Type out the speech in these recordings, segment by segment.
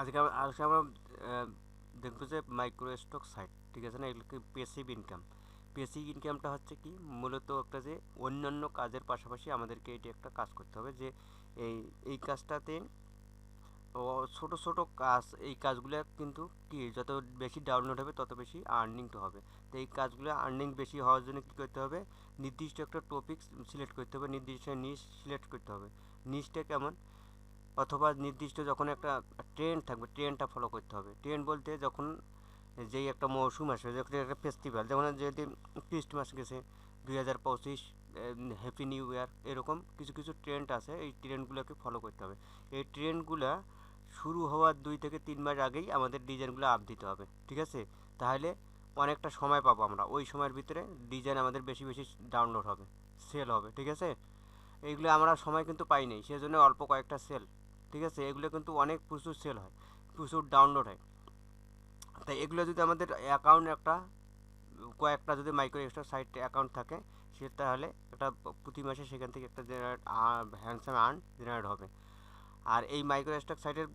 আজকে আজকে আমরা দেখব যে মাইক্রো স্টক সাইট ঠিক আছে না? এগুলোকে পেসিভ ইনকাম পেসিভ ইনকামটা হচ্ছে কি? মূলত একটা যে অন্যান্য কাজের পাশাপাশি আমাদেরকে এটি একটা কাজ করতে হবে যে এই এই কাজটাতে ছোট ছোট কাজ, এই কাজগুলো কিন্তু কি, যত বেশি ডাউনলোড হবে, তত বেশি আর্নিংটা হবে। তো এই কাজগুলো আর্নিং বেশি হওয়ার জন্য কী করতে হবে? নির্দিষ্ট একটা টপিক সিলেক্ট করতে হবে, নির্দিষ্ট নিশ সিলেক্ট করতে হবে। নিশটা কেমন? অথবা নির্দিষ্ট যখন একটা ট্রেন্ড থাকবে ট্রেন্ডটা ফলো করতে হবে। ট্রেন্ড বলতে যখন যেই একটা মৌসুম আসবে, যখন একটা ফেস্টিভ্যাল যেমন যদি ক্রিস্টমাস গেছে, দুই হাজার পঁচিশ হ্যাপি নিউ ইয়ার এরকম কিছু কিছু ট্রেন্ড আছে, এই ট্রেন্ডগুলোকে ফলো করতে হবে। এই ট্রেন্ডগুলো শুরু হওয়ার দুই থেকে তিন মাস আগেই আমাদের ডিজাইনগুলো আপ দিতে হবে, ঠিক আছে? তাহলে অনেকটা সময় পাবো আমরা, ওই সময়ের ভিতরে ডিজাইন আমাদের বেশি বেশি ডাউনলোড হবে সেল হবে, ঠিক আছে? এইগুলো আমরা সময় কিন্তু পাই সেজন্য অল্প কয়েকটা সেল ঠিক আছে, এগুলো কিন্তু অনেক প্রচুর সেল হয়, প্রচুর ডাউনলোড হয়। তাই এগুলো যদি আমাদের অ্যাকাউন্ট একটা, কয়েকটা যদি মাইক্রো এক্সট্রা সাইট অ্যাকাউন্ট থাকে, সে তাহলে একটা প্রতি মাসে সেখান থেকে একটা জেনারেট হ্যান্ডসাম আর্ন জেনারেট হবে। আর এই মাইক্রো স্টক সাইটের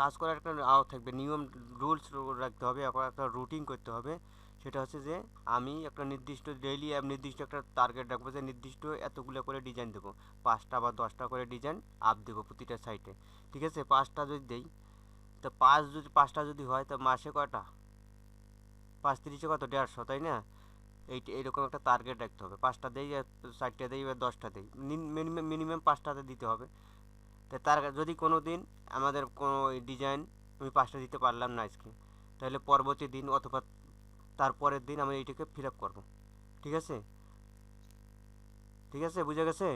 কাজ করার একটা আও থাকবে, নিয়ম রুলস রাখতে হবে, একটা রুটিন করতে হবে। সেটা হচ্ছে যে আমি একটা নির্দিষ্ট ডেইলি নির্দিষ্ট একটা টার্গেট রাখব যে নির্দিষ্ট এতগুলো করে ডিজাইন দেবো। পাঁচটা বা দশটা করে ডিজাইন আপ দেবো প্রতিটা সাইটে ঠিক আছে? পাঁচটা যদি দেই, তো পাঁচ যদি, পাঁচটা যদি হয়, তো মাসে কয়টা? পাঁচ তিরিশে কত? দেড়শো, তাই না? এই, এইরকম একটা টার্গেট রাখতে হবে। পাঁচটা দেই, চারটে দেই বা দশটা দেই। মিনিমাম মিনিমাম পাঁচটাতে দিতে হবে। তো তার, যদি কোনো দিন আমাদের কোনো ডিজাইন আমি পাঁচটা দিতে পারলাম না আজকে, তাহলে পরবর্তী দিন অথবা তারপরের দিন আমি এইটাকে ফিল আপ করব। ঠিক আছে? ঠিক আছে? বুঝে গেছে?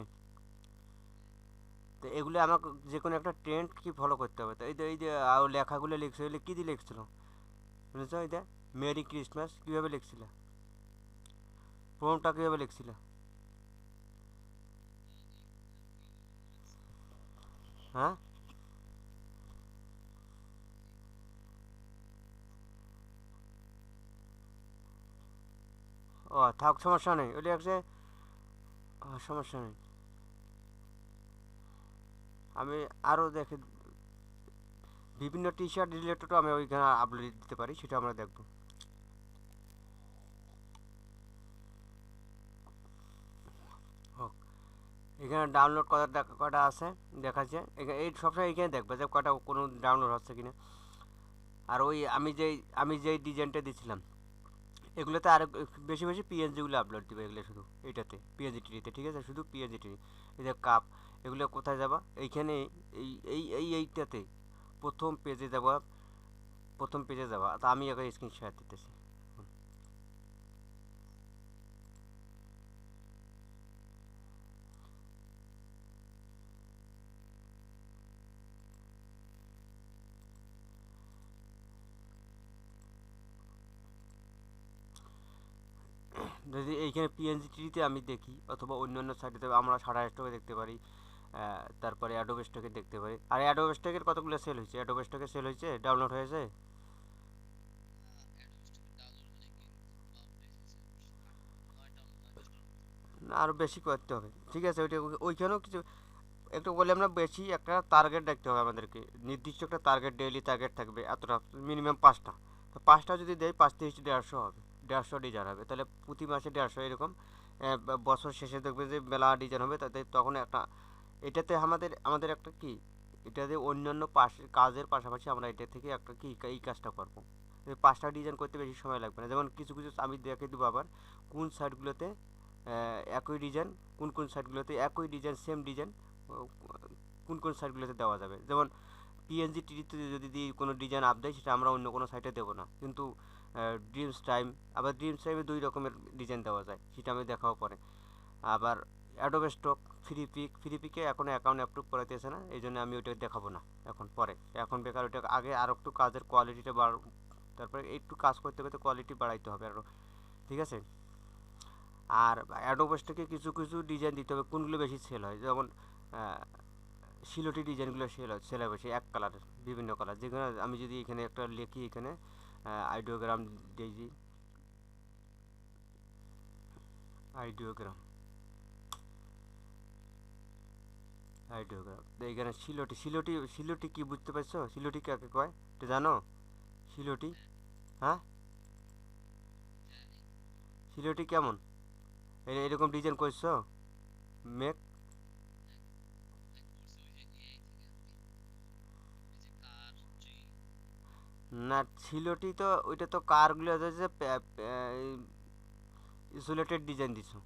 তো এগুলো আমাকে যে কোনো একটা ট্রেন্ড কি ফলো করতে হবে। তো এই যে এই যে আও লেখাগুলো লিখছো, এগুলো কী দিয়ে লিখছিল? বুঝেছ এই যে, মেরি ক্রিসমাস কীভাবে লিখছিলে? প্রোমটা কীভাবে লিখছিলে? হ্যাঁ? ও, থাক, সমস্যা নেই। ওটা হচ্ছে সমস্যা নেই। আমি আরও দেখে, বিভিন্ন টি শার্ট রিলেটেডও আমি ওইখানে আপলোড দিতে পারি, সেটা আমরা দেখব। এখানে ডাউনলোড কটা কটা আছে, দেখাচ্ছে। এখানে এই সবসময় এইখানে দেখবে যে কটা কোনো ডাউনলোড হচ্ছে কিনা। আর ওই আমি যেই আমি যেই ডিজাইনটা দিছিলাম এগুলোতে আরও বেশি বেশি পিএনজিগুলো আপলোড দিবে এগুলো শুধু এটাতে পিএনজি টিতে ঠিক আছে? শুধু পিএনজি টি এই যে কাপ এগুলো কোথায় যাবা? এইখানে এই এই এই, এইটাতে প্রথম পেজে যাবা, প্রথম পেজে যাবা। তা আমি এখন স্ক্রিনশট দিতেছি। যদি এইখানে পিএনজি টিতে আমি দেখি, অথবা অন্য অন্য সাইটে আমরা সারা স্টকে দেখতে পারি তারপরে অ্যাডোব স্টকে দেখতে পারি। আর অ্যাডোব স্টকের কতগুলো সেল হয়েছে? অ্যাডোব স্টকে সেল হয়েছে? ডাউনলোড হয়েছে? আরও বেশি করতে হবে। ঠিক আছে, ওইটা ওইখানেও কিছু একটু বলে আমরা, বেশি একটা টার্গেট রাখতে হবে আমাদেরকে। নির্দিষ্ট একটা টার্গেট ডেইলি টার্গেট থাকবে, এতটা মিনিমাম পাঁচটা। তো পাঁচটা যদি দেয় পাঁচ তিরিশ দেড়শো হবে। দেড়শো ডিজাইন হবে। তাহলে প্রতি মাসে দেড়শো এরকম। বছর শেষে দেখবে যে মেলা ডিজাইন হবে, তাতে তখন একটা, এটাতে আমাদের আমাদের একটা কি, এটাতে অন্যান্য পাশ, কাজের পাশাপাশি আমরা এটা থেকে একটা কি, এই কাজটা করব। পাঁচটা ডিজাইন করতে বেশি সময় লাগবে না। যেমন কিছু কিছু আমি দেখে দেবো আবার, কোন সাইডগুলোতে একই ডিজাইন কোন কোন সাইডগুলোতে একই ডিজাইন সেম ডিজাইন কোন কোন সাইডগুলোতে দেওয়া যাবে। যেমন পিএনজি টিভিতে যদি কোনো ডিজাইন আপ দেয় সেটা আমরা অন্য কোনো সাইটে দেবো না। কিন্তু ড্রিমস টাইম আবার ড্রিমস টাইমে দুই রকমের ডিজাইন দেওয়া যায়, সেটা আমি দেখাও পরে। আবার Adobe stock free pic free পিকে এখন অ্যাকাউন্ট অ্যাপ্রুভ করাইতেছে না, এই জন্য আমি ওইটা দেখাবো না এখন পরে। এখন বেকার ওইটা আগে আর একটু কাজের কোয়ালিটিটা বাড় তারপরে একটু কাজ করতে করতে কোয়ালিটি বাড়াইতে হবে আরও ঠিক আছে? আর অ্যাডোব স্টকে কিছু কিছু ডিজাইন দিতে হবে, কোনগুলো বেশি সেল হয়? যেমন সিলোটি ডিজাইনগুলো সেল হয় সেল হয় বেশি এক কালারের বিভিন্ন কালার যেখানে আমি যদি এখানে একটা লিখি এখানে আইডিওগ্রাম দিয়েছি আইডিওগ্রাম। আইডিওগ্রাম। তো এখানে সিলোটি সিলোটি সিলোটি কি বুঝতে পারছ? সিলোটি কাকে কয়? এটা জানো? সিলোটি হ্যাঁ? সিলোটি কেমন? এরকম ডিজাইন করছ? মেক না, ছিলটি তো, ওইটা তো কারগুলো হচ্ছে ইসোলেটেড ডিজাইন দিছো।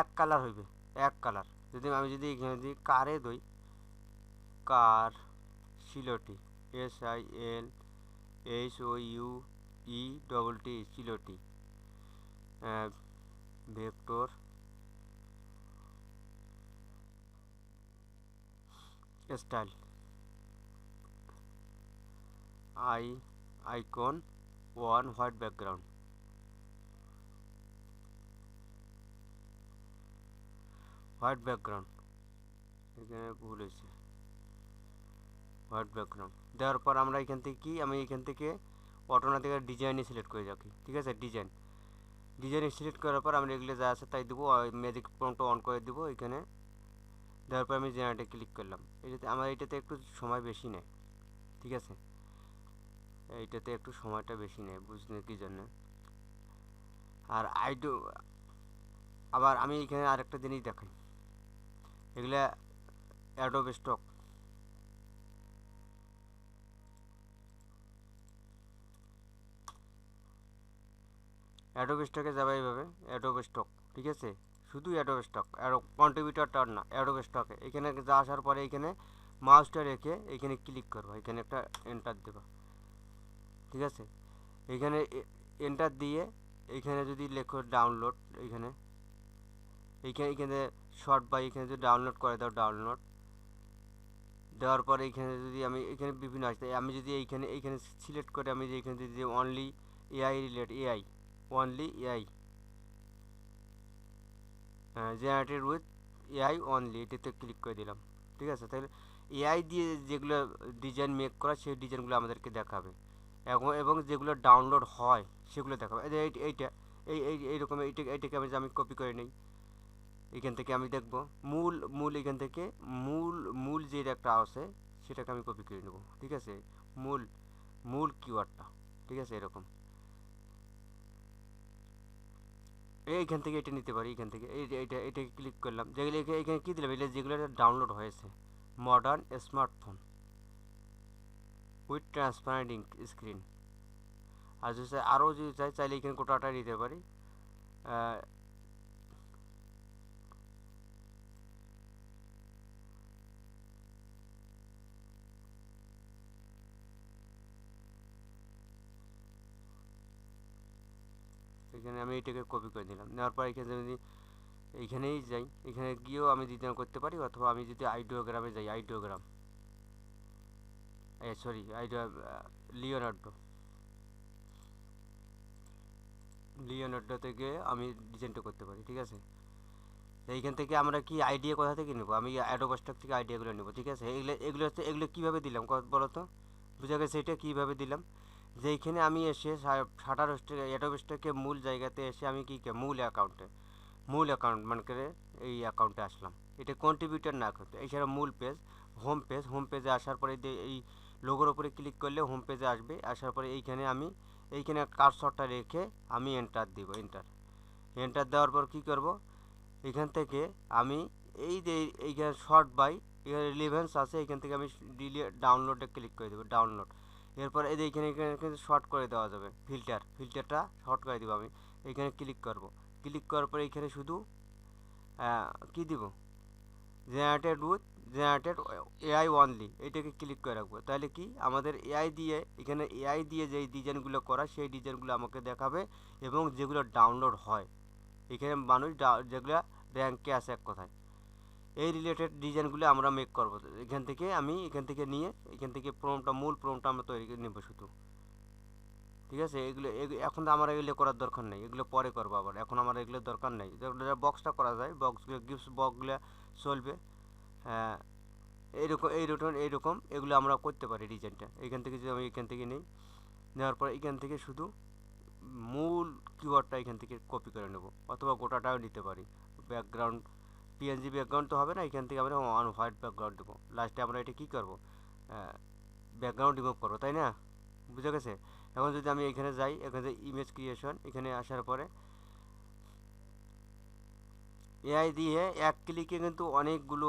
এক কালার হইবে, এক কালার যদি আমি যদি এখানে যদি কারে দই কার silhouette S I L, H O U, E, double T silhouette vector, style. I, icon, one, white background. White background. এখানে ভুল হয়েছে। White background. দেওয়ার পর আমরা এখান থেকে কি, আমি এখান থেকে অটোনা থেকে ডিজাইনে সিলেক্ট করে রাখি। ঠিক আছে? ডিজাইন। ডিজাইন সিলেক্ট করার পর আমরা এগুলো যা আছে তাই দেবো। ম্যাজিক প্রম্পটা অন করে দেবো এখানে। দেওয়ার পর আমি জেনারেটে ক্লিক করলাম। এটাতে আমার এটাতে একটু সময় বেশি নেয় ঠিক আছে? এইটাতে একটু সময়টা বেশি নেয় বুঝলে কি জন্য? আর আইডো আবার আমি এখানে আরেকটা জিনিস দেখাই। এগুলা অ্যাডোব স্টক অ্যাডোব স্টকে যাবে এইভাবে অ্যাডোব স্টক ঠিক আছে? শুধু অ্যাডোব স্টক অ্যাডো কন্ট্রিবিউটারটার না অ্যাডোব স্টকে এখানে যা আসার পরে এখানে মাউসটা রেখে এখানে ক্লিক করব, এখানে একটা এন্টার দেবা। ঠিক আছে? এখানে এন্টার দিয়ে এখানে যদি লেখো ডাউনলোড এখানে। এইখানে এখানে শর্ট বা এখানে যদি ডাউনলোড করে দাও ডাউনলোড দেওয়ার পরে এখানে যদি আমি, এখানে বিভিন্ন আসতে আমি যদি এইখানে এইখানে সিলেক্ট করে আমি যে এখানে যদি only AI relate AI only AI generated with AI only এটাতে ক্লিক করে দিলাম। ঠিক আছে? তাহলে এআই দিয়ে যেগুলো ডিজাইন মেক করা, সেই ডিজাইনগুলো আমাদেরকে দেখাবে। এবং এবং যেগুলো ডাউনলোড হয়, সেগুলো দেখাবে। এই এইটা, এই এই এইরকম এইটা এইটাকে আমি আমি কপি করে নিই, এখান থেকে আমি দেখব। মূল মূল এখান থেকে, মূল মূল যে একটা আছে, সেটাকে আমি কপি করে নেব। ঠিক আছে? মূল মূল কিওয়ার্ডটা ঠিক আছে? এরকম। এইখান থেকে এটা নিতে পারি, এখান থেকে। এই এইটা এটাকে ক্লিক করলাম। যেগুলো এখানে কী দিলাম? এগুলো যেগুলো ডাউনলোড হয়েছে modern smartphone with transparent screen আর যদি আরও যদি চাই চাইলে এখানে গোটাটা নিতে পারি এখানে আমি এটাকে কপি করে দিলাম। নেওয়ার পর এখানে যদি এইখানেই যাই, এখানে গিয়েও আমি ডিজাইন করতে পারি, অথবা আমি যদি আইডিওগ্রামে যাই ideogram sorry ideo Leonardo. Leonardo থেকে আমি ডিজাইনটা করতে পারি, ঠিক আছে? এইখান থেকে আমরা কি আইডিয়া কোথা থেকে নেব? আমি অ্যাডোবাস্টক থেকে আইডিয়াগুলো নেব, ঠিক আছে? এগুলো এগুলো হচ্ছে, এগুলো কীভাবে দিলাম? বলো তো? বুঝা গেছে এটা কীভাবে দিলাম? যেইখানে আমি এসে শাটার অ্যাডোব স্টকে মূল জায়গাতে এসে আমি কী মূল অ্যাকাউন্টে মূল অ্যাকাউন্ট মানে করে এই অ্যাকাউন্টে আসলাম। এটা কন্ট্রিবিউটার না করতে, এছাড়া মূল পেজ হোম পেজ হোম পেজে আসার পরে এই লোগোর ওপরে ক্লিক করলে হোম পেজে আসবে। আসার পরে এইখানে আমি, এইখানে কারসরটা রেখে আমি এন্টার দিব এন্টার এন্টার দেওয়ার পর কী করব? এখান থেকে আমি এই যে এইখানে শর্ট বাই এখানে রিলিভেন্স আছে, এখান থেকে আমি ডিলিয়ে ডাউনলোডে ক্লিক করে দেবো ডাউনলোড এরপর এই যে এখানে এখানে শর্ট করে দেওয়া যাবে ফিল্টার ফিল্টারটা শর্ট করে দেবো আমি। এখানে ক্লিক করব। ক্লিক করার পরে এখানে শুধু কি দিব? Generated with generated AI only এটাকে ক্লিক করে রাখব। তাহলে কি? আমাদের এআই দিয়ে, এখানে এআই দিয়ে যেই ডিজাইনগুলো করা, সেই ডিজাইনগুলো আমাকে দেখাবে এবং যেগুলো ডাউনলোড হয়। এখানে মানুষ যেগুলো র্যাঙ্কে আসে এক কথায়। এই রিলেটেড ডিজাইনগুলো আমরা মেক করব। এখান থেকে আমি এখান থেকে নিয়ে, এখান থেকে প্রোমটা মূল প্রোমটা আমরা তৈরি করে নেব শুধু। ঠিক আছে? এগুলো এখন তো আমার এগুলো করার দরকার নেই। এগুলো পরে করব আবার। এখন আমার এগুলো দরকার নেই। বক্সটা করা যায় বক্সগুলো গিফটস বক্সগুলো চলবে। হ্যাঁ এইরকম এইরকম এইরকম, এগুলো আমরা করতে পারি ডিজাইনটা এখান থেকে যদি আমি এখান থেকে নিই, নেওয়ার পর এখান থেকে শুধু মূল কিওয়ার্ডটা এখান থেকে কপি করে নেব, অথবা গোটাটাও নিতে পারি। ব্যাকগ্রাউন্ড পিএনজি ব্যাকগ্রাউন্ড তো হবে না, এখান থেকে আমরা অন হোয়াইট ব্যাকগ্রাউন্ড দেবো। লাস্টে আমরা এটা কী করব? ব্যাকগ্রাউন্ড রিমুভ করব, তাই না? বুঝে গেছে? এখন যদি আমি এখানে যাই, এখানে ইমেজ ক্রিয়েশন এখানে আসার পরে এআই দিয়ে এক ক্লিকে কিন্তু অনেকগুলো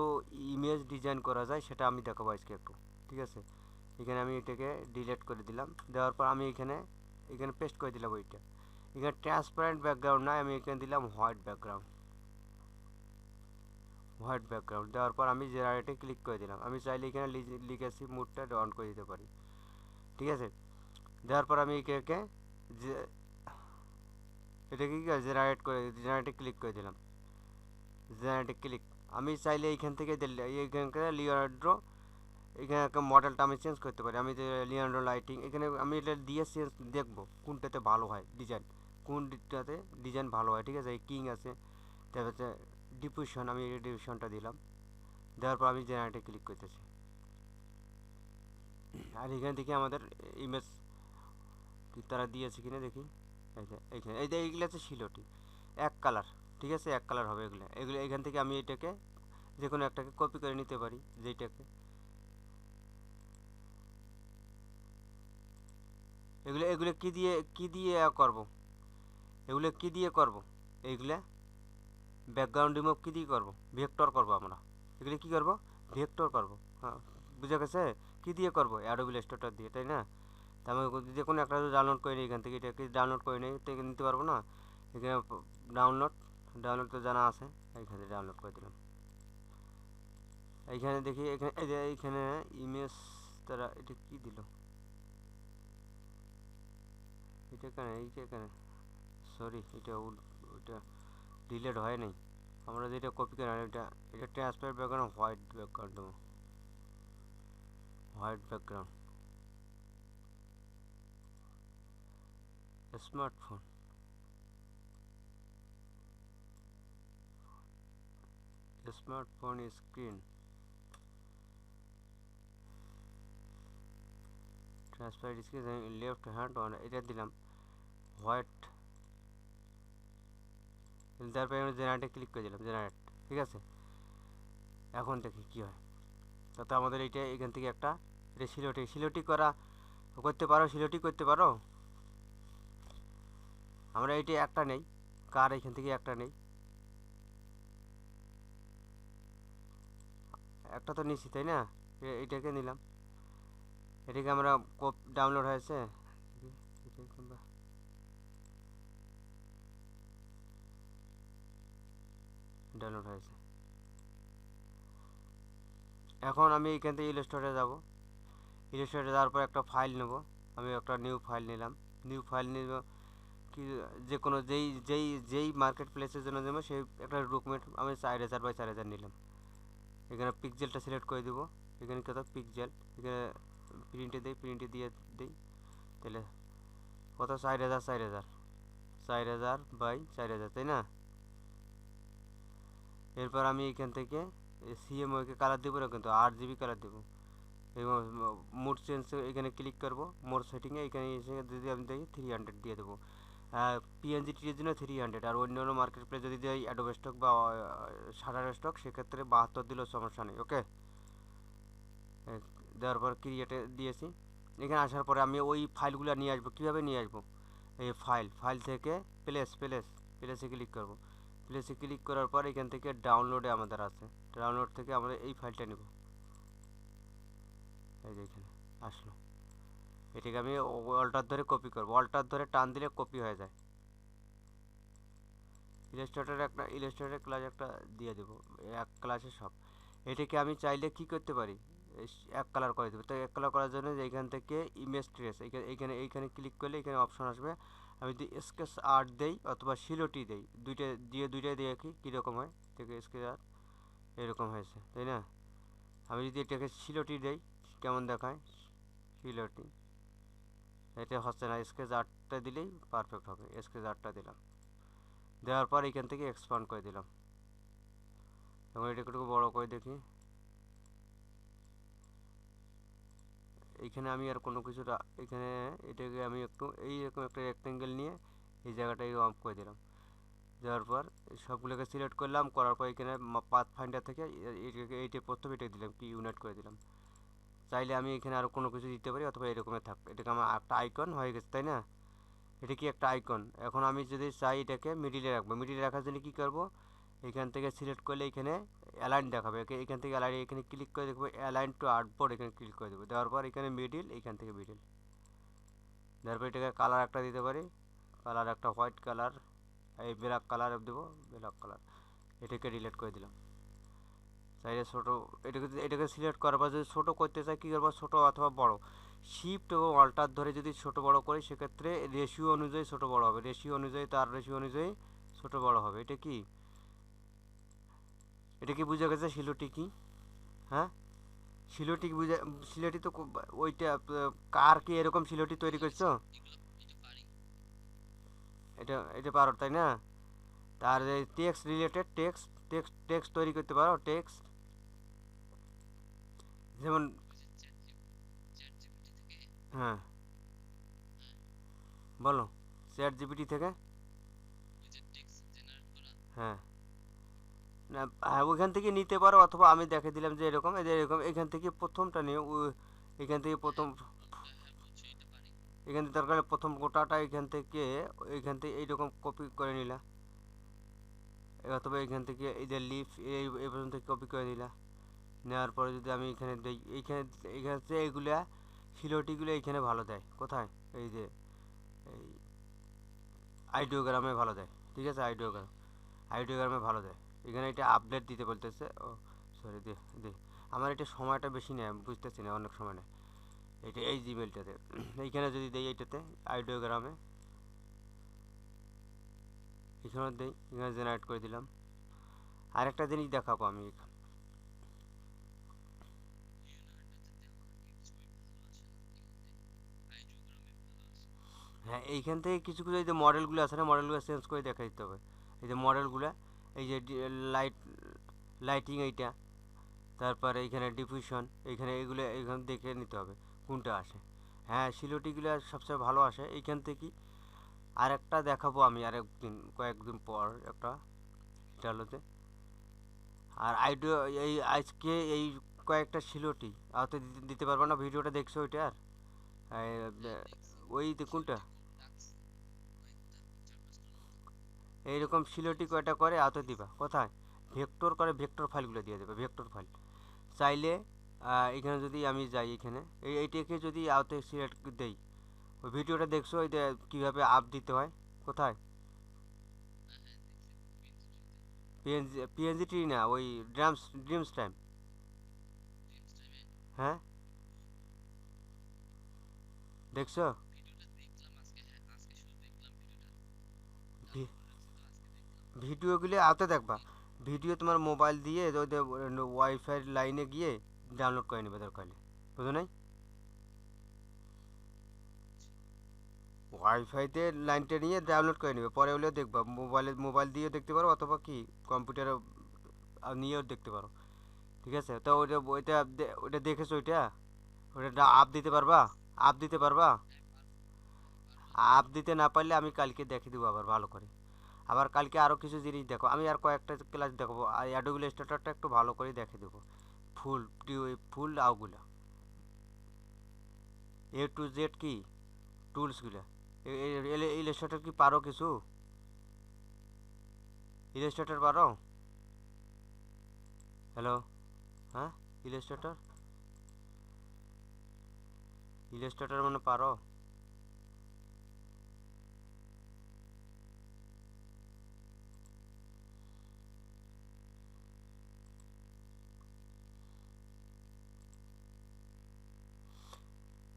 ইমেজ ডিজাইন করা যায়, সেটা আমি দেখাবো আজকে একটু, ঠিক আছে? এখানে আমি এটাকে ডিলিট করে দিলাম, দেওয়ার পর আমি এখানে এখানে পেস্ট করে দিলাম ওইটা। এখানে ট্রান্সপারেন্ট ব্যাকগ্রাউন্ড নয় আমি এখানে দিলাম হোয়াইট ব্যাকগ্রাউন্ড হোয়াইট ব্যাকগ্রাউন্ড দেওয়ার পর আমি জেনারেটে ক্লিক করে দিলাম, আমি চাইলে এখানে লিগেসি মুডটা অন করে দিতে পারি। ঠিক আছে? দেওয়ার পর আমি একে এটাকে কি জেনারেট করে জেনারেটে ক্লিক করে দিলাম। জেনারেটে ক্লিক আমি চাইলে এইখান থেকে এইখানকার লিওনার্ডো একটা মডেলটা আমি চেঞ্জ করতে পারি। আমি যে লিওনার্ডো লাইটিং এখানে আমি এটা দিয়ে চেঞ্জ দেখব কোনটাতে ভালো হয় ডিজাইন কোনটাতে ডিজাইন ভালো হয়, ঠিক আছে? এই কিং আছে। তারপর ডিফিউশন আমি এই ডিফিউশনটা দিলাম। দেওয়ার পর আমি জেনারেটে ক্লিক করতেছি। আর এখানে দেখি আমাদের ইমেজ তারা দিয়েছে কিনা দেখি। এইখানে। এই যে এইগুলো হচ্ছে শিলোটি। এক কালার ঠিক আছে, এক কালার হবে এগুলো। এগুলো এখান থেকে আমি এটাকে যে কোনো একটাকে কপি করে নিতে পারি, যেইটাকে। এগুলো এগুলো কি দিয়ে কি দিয়ে করব? এগুলো কি দিয়ে করব? এইগুলা ব্যাকগ্রাউন্ড রিমুভ কী দিয়ে করব? ভেক্টর করব আমরা। এগুলো কি করব? ভেক্টর করব। হ্যাঁ বুঝা গেছে? কী দিয়ে করব? অ্যাডোবিল স্টোরটা দিয়ে, তাই না? তা আমি যে কোনো একটা ডাউনলোড করে নিই এখান থেকে, এটাকে ডাউনলোড করে নিই নিতে পারব না? এখানে ডাউনলোড ডাউনলোড তো জানা আছে এইখানে ডাউনলোড করে দিলাম এইখানে দেখি এখানে এই যে এইখানে ইমেজ তারা এটা কি দিল এটা কেন এইটা কেন সরি এটা ওইটা ডিলেট হয় নাই আমরা যেটা কপি করি এটা এটা ট্রান্সফার ব্যাকগ্রাউন্ড হোয়াইট ব্যাকগ্রাউন্ড দেবো white background smartphone smartphone screen transfer screen left hand on এটা দিলাম। হোয়াইট তারপরে আমি জেনারেটে ক্লিক করে দিলাম জেনারেট ঠিক আছে? এখন দেখি কী হয়। তাতে আমাদের এইটা এখান থেকে একটা এটা সিলোটি সিলোটি করা করতে পারো সিলোটি করতে পারো? আমরা এইটা একটা নেই, কার এখান থেকে একটা নেই? একটা তো নিছি, তাই না? এইটাকে নিলাম। এটাকে আমরা কোপ ডাউনলোড হয়েছে। ডাউনলোড হয়েছে। এখন আমি এখান থেকে ইলাস্ট্রেটে যাব। ইলাস্ট্রেটে যাওয়ার পর একটা ফাইল নেব। আমি একটা নিউ ফাইল নিলাম। নিউ ফাইল নিব কি, যে কোনো যেই যেই যেই মার্কেট প্লেসের জন্য দেবো সেই একটা ডকুমেন্ট আমি চার হাজার বাই চার হাজার নিলাম। এখানে পিকজেলটা সিলেক্ট করে দেবো। এখানে কত পিকজেল এখানে প্রিন্টে দিই প্রিন্টে দিয়ে দিই। তাহলে কত? চার হাজার চার হাজার। চার হাজার বাই চার হাজার, তাই না? এরপর আমি এখান থেকে সিএমওকে কালার দেবো না, কিন্তু আট জিবি কালার দেবো। এবং মোড চেঞ্জ এখানে ক্লিক করব। মোড সেটিংয়ে এখানে এসে যদি আমি দেখি থ্রি হান্ড্রেড দিয়ে দেবো। পিএনজি টির জন্য থ্রি হান্ড্রেড আর অন্য অন্য মার্কেট প্লেস যদি দেয় অ্যাডোব স্টক বা সাটার স্টক সেক্ষেত্রে বাহাত্তর দিলেও সমস্যা নেই ওকে দেওয়ার পর ক্রিয়েটে দিয়েছি। এখানে আসার পরে আমি ওই ফাইলগুলো নিয়ে আসব। কীভাবে নিয়ে আসব? এই ফাইল ফাইল থেকে প্লেস প্লেস প্লেসে ক্লিক করব। প্লেসে ক্লিক করার পর এখান থেকে ডাউনলোডে আমাদের আছে। ডাউনলোড থেকে আমরা এই ফাইলটা নেব। এই যে এখানে, আসলো। এটাকে আমি অল্টার ধরে কপি করব। অল্টার ধরে টান দিলে কপি হয়ে যায়। ইলাস্ট্রেটর একটা ইলাস্ট্রেটর ক্লাস একটা দিয়ে দেবো। এক ক্লাসে সব। এটাকে আমি চাইলে কি করতে পারি? এক কালার করে দেবো। তো এক কালার করার জন্য এখান থেকে ইমেজ ট্রেস এইখানে এইখানে ক্লিক করলে এখানে অপশন আসবে। আমি যদি স্কেচ আর্ট দেই অথবা শিলোটি দেই, দুইটা দিয়ে দুইটাই দেখি কীরকম হয়। থেকে স্কেচ আর্ট এরকম হয়েছে, তাই না? আমি যদি এটাকে শিলোটি দেই, কেমন দেখায়? শিলোটি এটা হচ্ছে না স্কেচ আর্টটা দিলেই পারফেক্ট হবে স্কেচ আর্টটা দিলাম। দেওয়ার পর এখান থেকে এক্সপান্ড করে দিলাম। এবং এটা একটু বড় করে দেখি। এইখানে আমি আর কোনো কিছু এখানে এটাকে আমি একটু এইরকম একটা রেক্টেঙ্গেল নিয়ে এই জায়গাটাকে অফ করে দিলাম। দেওয়ার পর সবগুলোকে সিলেক্ট করলাম, করার পর এখানে পাথ ফাইন্ডার থেকে এইটা প্রথম এটা দিলাম, কি ইউনাইট করে দিলাম। চাইলে আমি এখানে আরও কোনো কিছু দিতে পারি, অথবা এরকমের থাক, এটাকে আমার একটা আইকন হয়ে গেছে, তাই না? এটা কি একটা আইকন এখন আমি যদি চাই এটাকে মিডিলে রাখব মিডিলে রাখার জন্য কী করব? এখান থেকে সিলেক্ট করলে এখানে অ্যালাইন দেখাবে এখান থেকে অ্যালাইন এখানে ক্লিক করে দেখব অ্যালাইন টু আর্টবোর্ড এখানে ক্লিক করে দেবো দেওয়ার পর এখানে মিডিল এখান থেকে মিডিল দেওয়ার পর এটাকে কালার একটা দিতে পারি কালার একটা হোয়াইট কালার এই ব্ল্যাক কালার দেবো ব্ল্যাক কালার এটাকে ডিলিট করে দিলাম। চাইলে ছোটো, এটাকে এটাকে সিলেক্ট করার পর যদি ছোটো করতে চাই, কী করব? ছোটো অথবা বড়। শিফট এবং অল্টার ধরে যদি ছোট বড় করি, সেক্ষেত্রে রেশিও অনুযায়ী ছোট বড় হবে। রেশিও অনুযায়ী, তার রেশিও অনুযায়ী ছোট বড় হবে। এটা কি? এটা কি বুঝা গেছে শিলোটি কি? হ্যাঁ? শিলোটি বুঝা, শিলোটি তো ওইটা, কার কি এরকম শিলোটি তৈরি করছ? এটা এটা পারো, তাই না? তার text related text text text তৈরি করতে পারো টেক্স যেমন হ্যাঁ। বলো চ্যাট জিপিটি থেকে? হ্যাঁ। না হ্যাঁ ওইখান থেকে নিতে পারো, অথবা আমি দেখে দিলাম যে এরকম এদের এরকম, এখান থেকে প্রথমটা নিয়ে এখান থেকে প্রথম এখান থেকে দরকার প্রথম গোটাটা এখান থেকে এখান থেকে এইরকম কপি করে নিলা। অথবা এখান থেকে এই যে লিফ এই এই পর্যন্ত কপি করে নিলা। নেওয়ার পরে যদি আমি এখানে দিই, এইখানে এখানে এইগুলা সিলোটিগুলো এইখানে ভালো দেয়, কোথায়? এই যে, এই আইডিওগ্রামে ভালো দেয়, ঠিক আছে? আইডিওগ্রাম, আইডিওগ্রামে ভালো দেয়। এখানে এটা আপডেট দিতে বলতেছে। ও সরি দে দে। আমার এটা সময়টা বেশি নেয় বুঝতেছি না, অনেক সময় নেয়। এটা এই জিমেলটাতে এইখানে যদি দেই এইটাতে, আইডিওগ্রামে এখানে দেই, এখানে জেনারেট করে দিলাম। আরেকটা জিনিস দেখাবো আমি এখানে। হ্যাঁ এইখান থেকে কিছু কিছু এই যে মডেলগুলো আছে না মডেলগুলো চেঞ্জ করে দেখা দিতে হবে। এই যে মডেলগুলো এই যে লাইট লাইটিং এইটা, তারপরে এইখানে ডিফিউশন এইখানে এইগুলো এইখানে দেখে নিতে হবে কোনটা আসে। হ্যাঁ সিলোটিগুলো সবচেয়ে ভালো আসে। এইখান থেকে আর একটা দেখাবো আমি আর আরেকদিন, কয়েকদিন পর একটা চালোতে আর আইডিও এই আজকে এই কয়েকটা সিলোটি আওতে দিতে পারব না, ভিডিওটা দেখছ ওইটা আর? ওই কোনটা? এইরকম সিলোটি কয়টা করে, আওতে দিবা। কোথায়? ভেক্টর করে ভেক্টর ফাইলগুলো দিয়ে দেবে, ভেক্টর ফাইল। চাইলে এখানে যদি আমি যাই এখানে, এই এইটাকে যদি আওতে সিলেক্ট দেই, ওই ভিডিওটা দেখছ ওই কীভাবে আপ দিতে হয়? কোথায়? পিএনজি পিএনজি টি না, ওই ড্রামস ড্রিমস টাইম হ্যাঁ? দেখছ? ভিডিওগুলি আওতে দেখবা। ভিডিও তোমার মোবাইল দিয়ে ওয়াইফাই লাইনে গিয়ে ডাউনলোড করে নেবে দরকার নেই বুঝো নাই? ওয়াইফাইতে লাইনটা নিয়ে ডাউনলোড করে নেবে। পরে হলেও দেখবা, মোবাইলে, মোবাইল দিয়েও দেখতে পারো অথবা কি কম্পিউটারে নিয়েও দেখতে পারো। ঠিক আছে? তো ওইটা ওইটা ওইটা দেখেছ ওইটা? ওইটা আপ দিতে পারবা? আপ দিতে পারবা? আপ দিতে না পারলে আমি কালকে দেখে দেবো আবার ভালো করে। আবার কালকে আরও কিছু জিনিস দেখো। আমি আর কয়েকটা ক্লাস দেখাবো। আর অ্যাডোগুলো স্টার্টারটা একটু ভালো করে দেখে দেবো। ফুল ফুল আউগুলো এ টু জেড কি? টুলসগুলো ইলাস্ট্রেটর কি পারো কিছু? ইলাস্ট্রেটর পারো? হ্যালো হ্যাঁ? ইলাস্ট্রেটর ইলাস্ট্রেটর মানে পারো?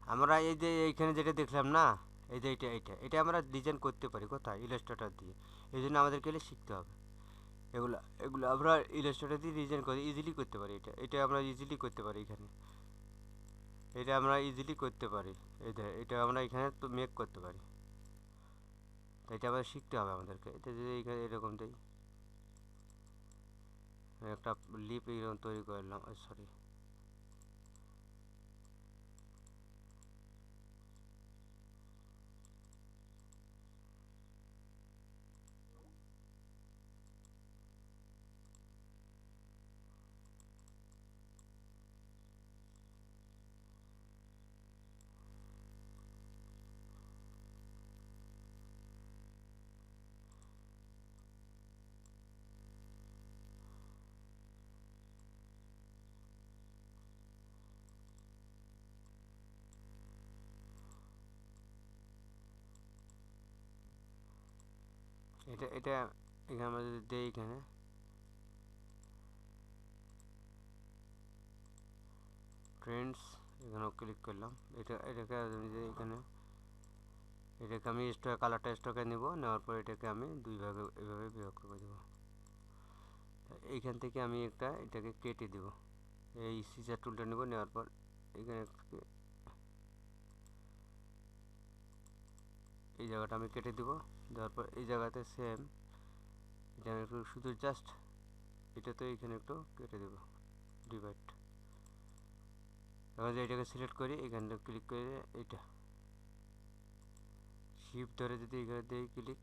আমরা এই যে এইখানে যেটা দেখলাম না, এই যে এটা এইটা, এটা আমরা ডিজাইন করতে পারি কোথায়? ইলাস্ট্রেটর দিয়ে। এই জন্য আমাদেরকে এলে শিখতে হবে। এগুলো এগুলো আমরা ইলাস্ট্রেটর দিয়ে ডিজাইন করে ইজিলি করতে পারি এটা। এটা আমরা ইজিলি করতে পারি এখানে। এটা আমরা ইজিলি করতে পারি। এটা এটা আমরা এখানে তো মেক করতে পারি। তো এটা আমাদের শিখতে হবে আমাদেরকে। এটা যদি এখানে এরকম দিই। একটা লিপ এরকম তৈরি করলাম সরি এটা এটা এখানে আমরা যদি দেই এখানে। ট্রেন্ডস এখানেও ক্লিক করলাম। এটা, এটাকে এখানে, এটাকে আমি স্টক কালারটা স্টকে নেব, নেওয়ার পর এটাকে আমি দুই ভাগে, এভাবে বিভাগ করে দেবো। এইখান থেকে আমি একটা এটাকে কেটে দেব। এই সিজার টুলটা নেব, নেওয়ার পর এখানে এই জায়গাটা আমি কেটে দিব। দেওয়ার পর এই জায়গাতে সেম আমি একটু শুধু জাস্ট এটা তো এখানে একটু কেটে দেবো ডিভাইড এখন যে এটাকে সিলেক্ট করি এখানটা ক্লিক করে এটা শিপ ধরে যদি এখানে দিয়ে ক্লিক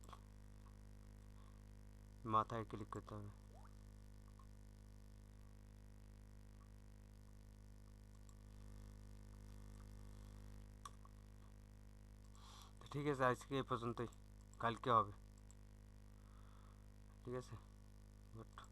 মাথায় ক্লিক করতে হবে। ঠিক আছে আজকে এই পর্যন্তই কালকে হবে ঠিক আছে গুড